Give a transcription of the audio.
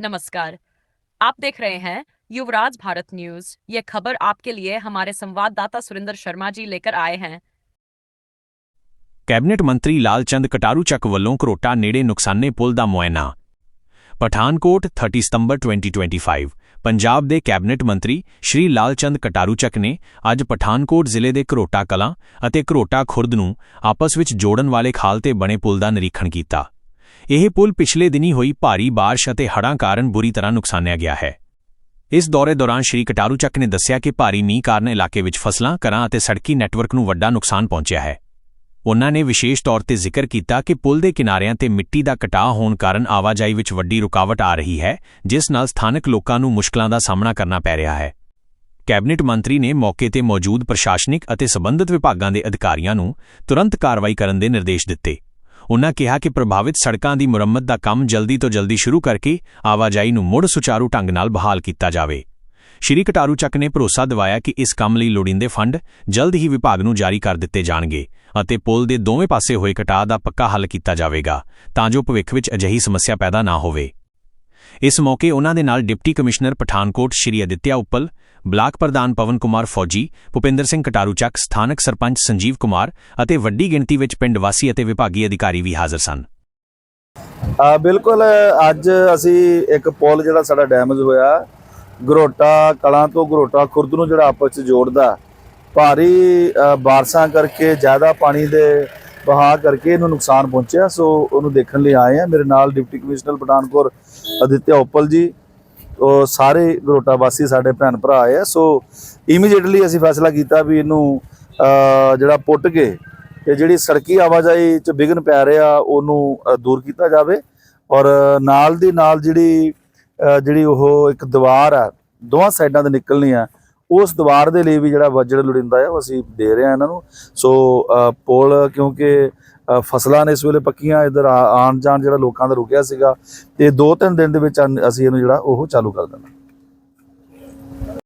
नमस्कार आप देख रहे हैं युवराज भारत न्यूज ये खबर आपके लिए हमारे संवाददाता सुरेंद्र शर्मा जी लेकर आए हैं ਕੈਬਨਿਟ ਮੰਤਰੀ ਲਾਲਚੰਦ ਕਟਾਰੂ ਚੱਕ ਵੱਲੋਂ ਕਰੋਟਾ ਨੇੜੇ ਨੁਕਸਾਨੇ ਪੁਲ ਦਾ ਮੁਆਇਨਾ ਪਠਾਨਕੋਟ 30 ਸਤੰਬਰ 2025 ਪੰਜਾਬ ਦੇ ਕੈਬਨਿਟ ਮੰਤਰੀ ਸ਼੍ਰੀ ਲਾਲਚੰਦ ਕਟਾਰੂ ਚੱਕ ਨੇ ਅੱਜ ਪਠਾਨਕੋਟ ਜ਼ਿਲ੍ਹੇ ਦੇ ਕਰੋਟਾ ਕਲਾਂ ਅਤੇ ਕਰੋਟਾ ਖੁਰਦ ਨੂੰ ਆਪਸ ਵਿੱਚ ਜੋੜਨ ਵਾਲੇ ਖਾਲ ਤੇ ਬਣੇ ਪੁਲ ਦਾ ਨਿਰੀਖਣ ਕੀਤਾ ਇਹ ਪੁਲ ਪਿਛਲੇ ਦਿਨੀ ਹੋਈ ਭਾਰੀ ਬਾਰਿਸ਼ ਅਤੇ ਹੜ੍ਹਾਂ ਕਾਰਨ ਬੁਰੀ ਤਰ੍ਹਾਂ ਨੁਕਸਾਨਿਆ ਗਿਆ ਹੈ। ਇਸ ਦੌਰੇ ਦੌਰਾਨ ਸ਼੍ਰੀ ਕਟਾਰੂ ਚੱਕ ਨੇ ਦੱਸਿਆ ਕਿ ਭਾਰੀ ਮੀਂਹ ਕਾਰਨ ਇਲਾਕੇ ਵਿੱਚ ਫਸਲਾਂ, ਘਰਾਂ ਅਤੇ ਸੜਕੀ ਨੈੱਟਵਰਕ ਨੂੰ ਵੱਡਾ ਨੁਕਸਾਨ ਪਹੁੰਚਿਆ ਹੈ। ਉਨ੍ਹਾਂ ਨੇ ਵਿਸ਼ੇਸ਼ ਤੌਰ ਤੇ ਜ਼ਿਕਰ ਕੀਤਾ ਕਿ ਪੁਲ ਦੇ ਕਿਨਾਰਿਆਂ ਤੇ ਮਿੱਟੀ ਦਾ ਕਟਾਅ ਹੋਣ ਕਾਰਨ ਆਵਾਜਾਈ ਵਿੱਚ ਵੱਡੀ ਰੁਕਾਵਟ ਆ ਰਹੀ ਹੈ, ਜਿਸ ਨਾਲ ਸਥਾਨਕ ਲੋਕਾਂ ਨੂੰ ਮੁਸ਼ਕਲਾਂ ਦਾ ਸਾਹਮਣਾ ਕਰਨਾ ਪੈ ਰਿਹਾ ਹੈ। ਕੈਬਨਿਟ ਮੰਤਰੀ ਨੇ ਮੌਕੇ ਤੇ ਮੌਜੂਦ ਪ੍ਰਸ਼ਾਸਨਿਕ ਅਤੇ ਸਬੰਧਤ ਵਿਭਾਗਾਂ ਦੇ ਅਧਿਕਾਰੀਆਂ ਨੂੰ ਤੁਰੰਤ ਕਾਰਵਾਈ ਕਰਨ ਦੇ ਨਿਰਦੇਸ਼ ਦਿੱਤੇ। ਉਨ੍ਹਾਂ ਕਿਹਾ ਕਿ ਪ੍ਰਭਾਵਿਤ ਸੜਕਾਂ ਦੀ ਮੁਰੰਮਤ ਦਾ ਕੰਮ ਜਲਦੀ ਤੋਂ ਜਲਦੀ ਸ਼ੁਰੂ ਕਰਕੇ ਆਵਾਜਾਈ ਨੂੰ ਮੁੜ ਸੁਚਾਰੂ ਢੰਗ ਨਾਲ ਬਹਾਲ ਕੀਤਾ ਜਾਵੇ। ਸ਼੍ਰੀ ਕਟਾਰੂ ਚੱਕ ਨੇ ਭਰੋਸਾ ਦਿਵਾਇਆ ਕਿ ਇਸ ਕੰਮ ਲਈ ਲੋੜੀਂਦੇ ਫੰਡ ਜਲਦ ਹੀ ਵਿਭਾਗ ਨੂੰ ਜਾਰੀ ਕਰ ਦਿੱਤੇ ਜਾਣਗੇ ਅਤੇ ਪੁਲ ਦੇ ਦੋਵੇਂ ਪਾਸੇ ਹੋਏ ਕਟਾਅ ਦਾ ਪੱਕਾ ਹੱਲ ਕੀਤਾ ਜਾਵੇਗਾ ਤਾਂ ਜੋ ਭਵਿੱਖ ਵਿੱਚ ਅਜਿਹੀ ਸਮੱਸਿਆ ਪੈਦਾ ਨਾ ਹੋਵੇ। ਇਸ ਮੌਕੇ ਉਨ੍ਹਾਂ ਦੇ ਨਾਲ deputy commissioner Pathankot Shri Aditya Uppal block ਪ੍ਰਧਾਨ ਪਵਨ ਕੁਮਾਰ ਫੌਜੀ, ਭੁਪਿੰਦਰ ਸਿੰਘ ਕਟਾਰੂ ਚੱਕ, ਸਥਾਨਕ ਸਰਪੰਚ ਸੰਜੀਵ ਕੁਮਾਰ ਅਤੇ ਵੱਡੀ ਗਿਣਤੀ ਵਿੱਚ ਪਿੰਡ ਵਾਸੀ ਅਤੇ ਵਿਭਾਗੀ ਅਧਿਕਾਰੀ ਵੀ ਹਾਜ਼ਰ ਸਨ। ਬਿਲਕੁਲ, ਅੱਜ ਅਸੀਂ ਇੱਕ ਪੁਲ ਜਿਹੜਾ ਸਾਡਾ ਡੈਮੇਜ ਹੋਇਆ, ਗਰੋਟਾ ਕਲਾਂ ਤੋਂ ਗਰੋਟਾ ਖੁਰਦ ਨੂੰ ਜਿਹੜਾ ਆਪਸ ਚ ਜੋੜਦਾ, ਭਾਰੀ ਬਾਰਸ਼ਾਂ ਕਰਕੇ ਜ਼ਿਆਦਾ ਪਾਣੀ ਦੇ ਵਹਾਅ ਕਰਕੇ ਇਹਨੂੰ ਨੁਕਸਾਨ ਪਹੁੰਚਿਆ, ਸੋ ਉਹਨੂੰ ਦੇਖਣ ਲਈ ਆਏ ਆ ਮੇਰੇ ਨਾਲ ਡਿਪਟੀ ਕਮਿਸ਼ਨਰ ਪਠਾਨਕੋਟ ਅਦਿੱਤਿਆ ਉਪਲ ਜੀ ਉਹ ਸਾਰੇ ਗਰੋਟਾ ਵਾਸੀ ਸਾਡੇ ਭੈਣ ਭਰਾ ਆਏ ਆ। ਸੋ ਇਮੀਡੀਏਟਲੀ ਅਸੀਂ ਫੈਸਲਾ ਕੀਤਾ ਵੀ ਇਹਨੂੰ ਜਿਹੜਾ ਪੁੱਟ ਕੇ ਤੇ ਜਿਹੜੀ ਸੜਕੀ ਆਵਾਜਾਈ ਚ ਵਿਘਨ ਪੈ ਰਿਹਾ, ਉਹਨੂੰ ਦੂਰ ਕੀਤਾ ਜਾਵੇ। ਔਰ ਨਾਲ ਦੀ ਨਾਲ ਜਿਹੜੀ ਜਿਹੜੀ ਉਹ ਇੱਕ ਦੀਵਾਰ ਆ, ਦੋਵਾਂ ਸਾਈਡਾਂ ਤੇ ਨਿਕਲਣੀ ਆ ਉਸ ਦੀਵਾਰ ਦੇ ਲਈ ਵੀ ਜਿਹੜਾ ਬਜਟ ਲੋੜਿੰਦਾ ਹੈ ਉਹ ਅਸੀਂ ਦੇ ਰਹੇ ਹਾਂ ਇਹਨਾਂ ਨੂੰ। ਸੋ ਅ, ਪੁਲ ਕਿਉਂਕਿ ਅ, ਫਸਲਾਂ ਨੇ ਇਸ ਵੇਲੇ ਪੱਕੀਆਂ ਇਧਰ ਆਣ ਜਾਣ ਜਿਹੜਾ ਲੋਕਾਂ ਦਾ ਰੁਕਿਆ ਸੀਗਾ ਤੇ ਦੋ ਤਿੰਨ ਦਿਨ ਦੇ ਵਿੱਚ ਅਸੀਂ ਇਹਨੂੰ ਜਿਹੜਾ ਉਹ ਚਾਲੂ ਕਰ ਦੇਣਾ